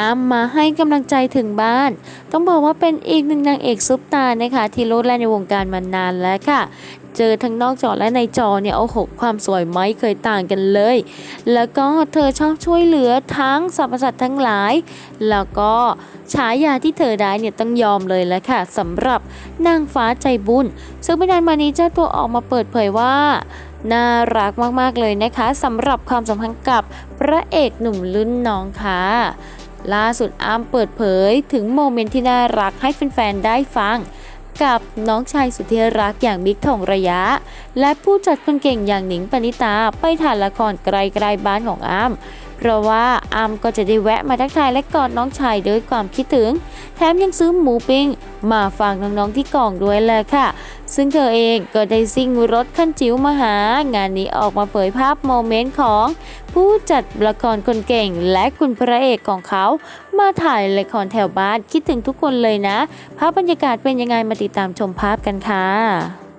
อ้ำมาให้กำลังใจถึงบ้าน ต้องบอกว่าเป็นอีกหนึ่งนางเอกซุปตานะคะที่โลดแล่นในวงการมานานแล้วค่ะเจอทั้งนอกจอและในจอเนี่ยโอ้โหความสวยไม่เคยต่างกันเลย แล้วก็เธอชอบช่วยเหลือทั้งสรรพสัตว์ทั้งหลาย แล้วก็ฉายาที่เธอได้เนี่ยต้องยอมเลยแล้วค่ะสำหรับนางฟ้าใจบุญ ซึ่งไม่นานมานี้เจ้าตัวออกมาเปิดเผยว่าน่ารักมากๆเลยนะคะสำหรับความสัมพันธ์กับพระเอกหนุ่มรุ่นน้องค่ะ ล่าสุดอ้ำเปิดเผยถึงโมเมนต์ที่น่ารักให้แฟนๆ ได้ฟัง กับน้องชายสุดที่รักอย่างบิ๊กทองระยะ และผู้จัดคนเก่งอย่างหนิงปณิตาไปถ่ายละครไกลๆบ้านของอ้ำเพราะว่าอ้ำก็จะได้แวะมาทักทายและกอดน้องชายด้วยความคิดถึง แถมยังซื้อหมูปิ้งมาฝากน้องๆที่กองด้วยแหละค่ะ ซึ่งเธอเองก็ได้ซิ่งรถขั้นจิ๋วมาหา งานนี้ออกมาเผยภาพโมเมนต์ของ ผู้จัดละครคนเก่งและคุณพระเอกของเขา มาถ่ายละครแถวบ้านคิดถึงทุกคนเลยนะ ภาพบรรยากาศเป็นยังไงมาติดตามชมภาพกันค่ะ